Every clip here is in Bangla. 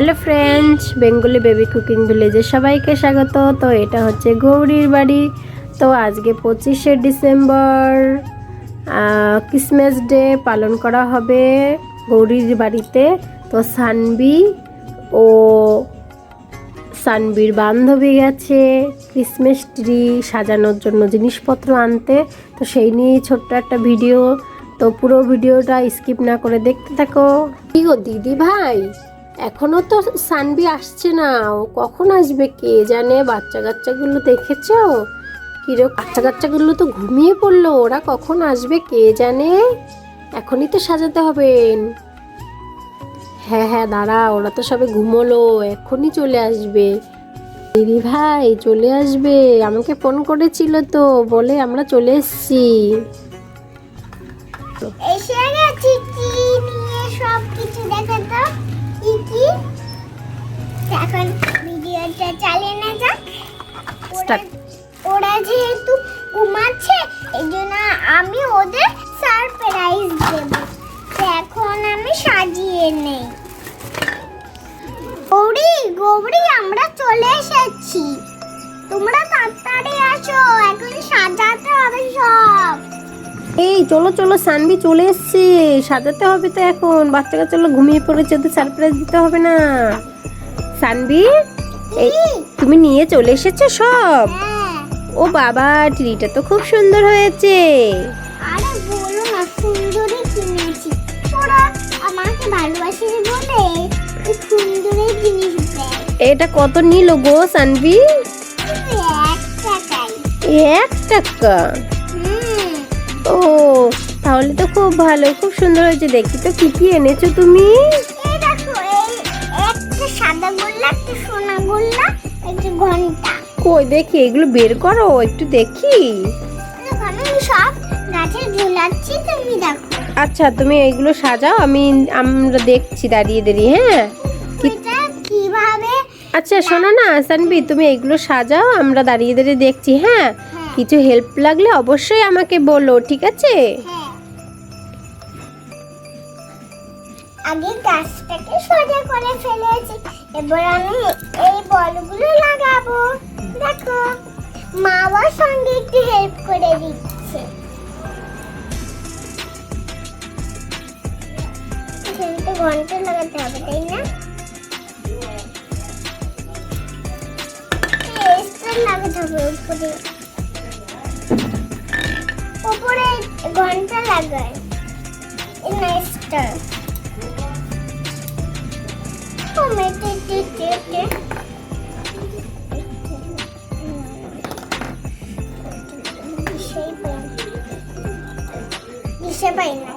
Hello friends Bengali baby cooking ভিলেজে সবাইকে স্বাগত। তো এটা হচ্ছে গৌরীর বাড়ি। তো আজকে পঁচিশে ডিসেম্বর ক্রিসমাস ডে পালন করা হবে গৌরীর বাড়িতে। তো সানবি ও সানবির বান্ধবী গেছে ক্রিসমাস ট্রি সাজানোর জন্য জিনিসপত্র আনতে। তো সেই নিয়ে ছোট্ট একটা ভিডিও। তো পুরো ভিডিওটা স্কিপ না করে দেখতে থাকো। কি গো দিদি ভাই এখনও তো সানবি আসছে না। ও কখন আসবে কে জানে? বাচ্চা কাচ্চাগুলো দেখেছ? কীরকম বাচ্চা কাচ্চাগুলো তো ঘুমিয়ে পড়ল। ওরা কখন আসবে কে জানে? এখনই তো সাজাতে হবে। হ্যাঁ হ্যাঁ দাঁড়া ওরা তো সবে ঘুমোলো। এখনই চলে আসবে। দিদি ভাই, চলে আসবে। আমাকে ফোন করেছিল তো। বলে আমরা চলে এসেছি। এসে গেছি কি নিয়ে সব কিছু দেখে তো? কি কি? এখন ভিডিওটা চালিয়ে না যাক। ওরা- যেহেতু ঘুমাচ্ছে এই জন্য আমি ওদের সারপ্রাইজ দেব। এখন আমি সাজিয়ে নেই। গৌরী গৌরী আমরা চলে এসেছি। তোমরা তাড়াতাড়ি আসো এখন সাজাতে হবে সব। এই চলো চলো সানবি চলে এসছে। সাজাতে হবে তো এখন। বাচ্চা কাচ্চাগুলো ঘুমিয়ে পড়েছে ওদের সারপ্রাইজ দিতে হবে না। সানবি এই তুমি নিয়ে চলে এসেছ সব? ও বাবা ট্রিটা তো খুব সুন্দর হয়েছে। আরে বলো না সুন্দরী কিনেছি। ওরা আমাকে ভালোবাসে বলে এই জিনিস দেয় এটা কত নিল গো সানবি? এক টাকাই এক টাকা? ও তাহলে তো খুব ভালো খুব সুন্দর হয়েছে। দেখি তো কি কি এনেছো তুমি? এই দেখো এই একটা সাদা গোল্লা একটা সোনা গোল্লা একটা ঘণ্টা। কই দেখি এগুলো বের করো একটু দেখি। আমি সব গাছে ঝুলাচ্ছি তুমি দেখো। আচ্ছা তুমি এইগুলো সাজাও আমি আমরা দেখছি দাঁড়িয়ে দাঁড়িয়ে হ্যাঁ? কীভাবে আচ্ছা শোনো না সানবি তুমি এইগুলো সাজাও আমরা দাঁড়িয়ে দাঁড়িয়ে দেখছি হ্যাঁ হ্যাঁ? কিছু হেল্প লাগলে অবশ্যই আমাকে বলো, ঠিক আছে? হ্যাঁ। আগে গাছটাকে সোজা করে ফেলেছি। এবার আমি এই বলগুলো লাগাবো। দেখো মা আমার সঙ্গে একটু হেল্প করে দিচ্ছে। তো ঘণ্টা লাগাতে হবে, তাই না? লাগাতে হবে উপরে। উপরে ঘণ্টা লাগায়। নাইস্টার মেটে টে। টে টে দিশেই পাই না।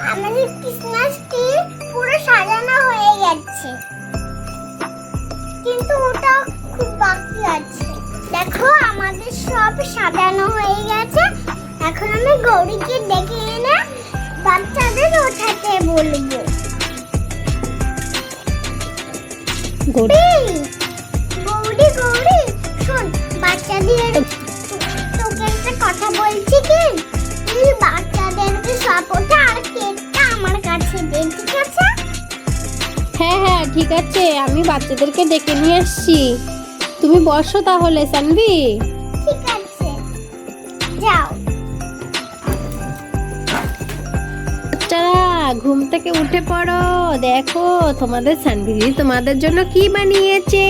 আমাদের ক্রিসমাস ট্রি পুরো সাজানো হয়ে গেছে। কিন্তু ওটা খুব বাকি আছে। দেখো আমাদের সব সাজানো হয়ে গেছে। এখন আমি গৌরীকে ডেকে এনে বাচ্চাদের ওঠাতে বলব। গৌরী। হ্যাঁ হ্যাঁ ঠিক আছে। আমি বাচ্চাদেরকে ডেকে নিয়ে আসছি। তুমি বসো তাহলে সানভি। ঠিক আছে। যাও। বাচ্চারা ঘুম থেকে উঠে পড়ো। দেখো তোমাদের সানবিদি তোমাদের জন্য কি বানিয়েছে?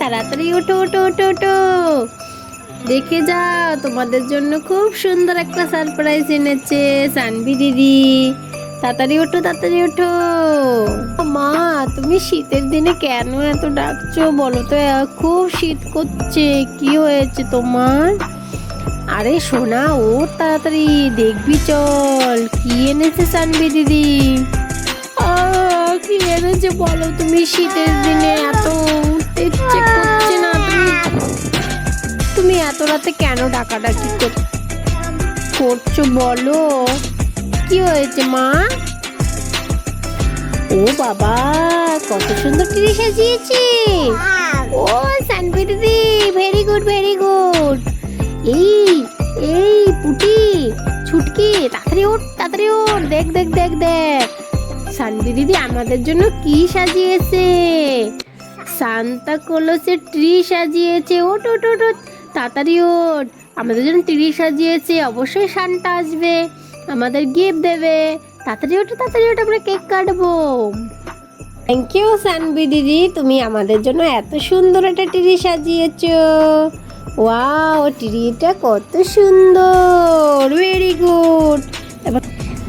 তাড়াতাড়ি ওঠো ওঠো ওঠো ওঠো দেখে যাও তোমাদের জন্য খুব সুন্দর একটা সারপ্রাইজ এনেছে সানবি দিদি। তাড়াতাড়ি ওঠো তাড়াতাড়ি ওঠো মা, তুমি শীতের দিনে কেন এত ডাকছো? বলো তো খুব শীত করছে। কি হয়েছে তোমার? আরে সোনা ও তাড়াতাড়ি, দেখবি চল। কি এনেছে সানবি দিদি? কি এনেছে বলো তুমি শীতের দিনে? এত উঠতে ইচ্ছে করছে না তুমি। তুমি এত রাতে কেন ডাকাডাকি কর- করছ বলো। কি হয়েছে, মা? ও বাবা, কত সুন্দর ট্রি সাজিয়েছে। ও সান সানভি দিদি ভেরি গুড ভেরি গুড এই এই পুটি, ছুটকি, তাড়াতাড়ি ওঠ তাড়াতাড়ি ওঠ, দেখ দেখ দেখ দেখ। সানভি দিদি আমাদের জন্য কি সাজিয়েছে? সান্তা কলসের ট্রি সাজিয়েছে ওট ওট ওট তাড়াতাড়ি ওঠ। আমাদের জন্য ট্রি সাজিয়েছে, অবশ্যই সান্তা আসবে। আমাদের গিফট দেবে। তাড়াতাড়ি ওঠো তাড়াতাড়ি ওঠো আমরা কেক কাটবো। থ্যাংক ইউ সানবি দিদি। তুমি আমাদের জন্য এত সুন্দর একটা ট্রি সাজিয়েছো। ওয়াও ট্রিটা কত সুন্দর। ভেরি গুড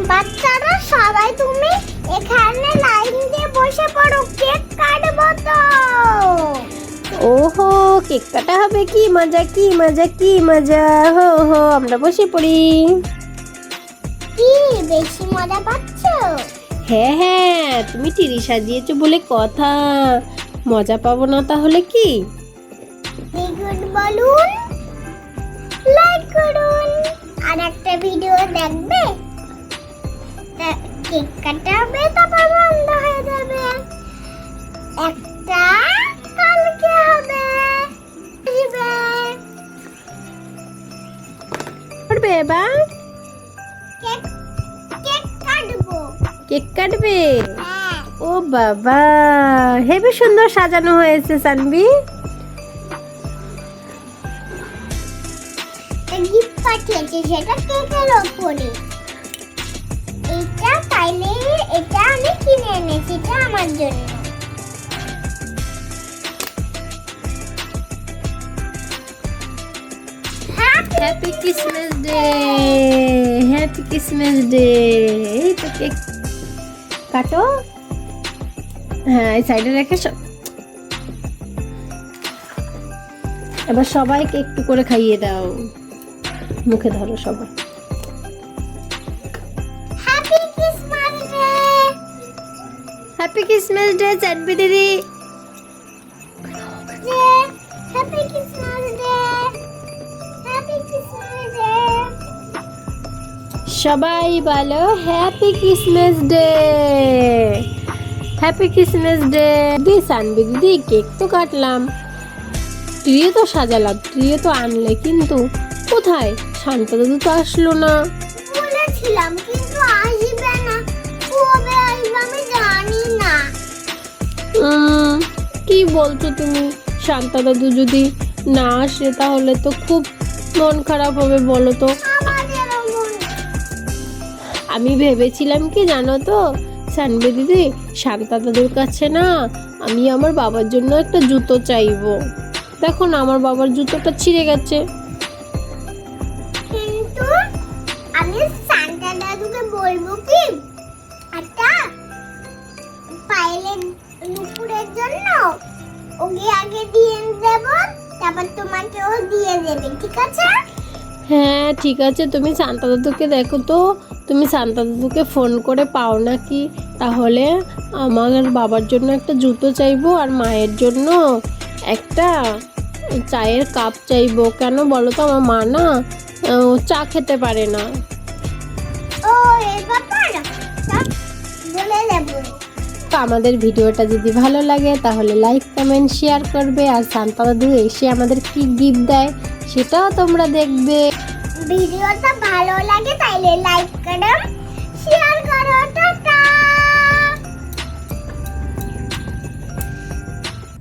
বাচ্চারা সবাই তুমি এখানে লাইন দিয়ে বসে পড়ো। কেক কাটবো তো। ওহো কেক কাটা হবে কি? মজা কি? মজা কি? মজা। হো হো আমরা বসে পড়ি। বেশি মজা পাচ্ছ? হ্যাঁ হ্যাঁ তুমি টিরি সাজিয়েছো বলে কথা। মজা পাবো না তাহলে কি? গুড বলুন লাইক করুন আর একটা ভিডিও দেখবে? কেক কাটা হবে তারপর বন্ধ হয়ে যাবে। কাটবে? হ্যাঁ। ও বাবা হেবি সুন্দর সাজানো হয়েছে সানবি। গিফট পাঠিয়েছে সেটা কেকের ওপরে এটা তাইলে এটা আমি কিনে এনেছি এটা আমার জন্য। Happy Christmas day happy Christmas day এই তো কেক কাটো। হ্যাঁ এই সাইডে রেখে সব এবার সবাইকে একটু করে খাইয়ে দাও। মুখে ধরো সবাই। Happy Christmas day happy Christmas day চাটবি দিদি। সবাই বলো happy Christmas day happy Christmas day দি সানবি দিদি কেক তো কাটলাম। ট্রিও তো সাজালাম ট্রিও তো আনলে কিন্তু কোথায়? শান্ত দাদু তো আসলো না। বলেছিলাম কিন্তু আসবে না। কবে আসবে আমি জানি না। কি বলছো তুমি? শান্তা দাদু যদি না আসে তাহলে তো খুব মন খারাপ হবে বলো তো। আমি ভেবেছিলাম কি জানো তো? সানবি দিদি শান্তা দাদুর কাছে না আমি আমার বাবার জন্য একটা জুতো চাইব। দেখো না আমার বাবার জুতোটা ছিঁড়ে গেছে। কিন্তু আমি সান্টা দাদুকে বলব কি? একটা পায়েলের নুপুরের জন্য ওকে আগে দিয়ে দেব তারপর তোমাকেও দিয়ে দেবে ঠিক আছে? হ্যাঁ ঠিক আছে তুমি শান্তা দাদুকে দেখো তো। তুমি শান্তা দাদুকে ফোন করে পাও নাকি? তাহলে আমার বাবার জন্য একটা জুতো চাইব আর মায়ের জন্য একটা চায়ের কাপ চাইব। কেন বলো তো? আমার মা না চা খেতে পারে না। তা আমাদের ভিডিওটা যদি ভালো লাগে তাহলে লাইক কমেন্ট শেয়ার করবে। আর দাদু এসে আমাদের কি গিফট দেয় সেটাও তোমরা দেখবে। ভিডিওটা ভালো লাগে তাইলে লাইক করো শেয়ার করো টাটা!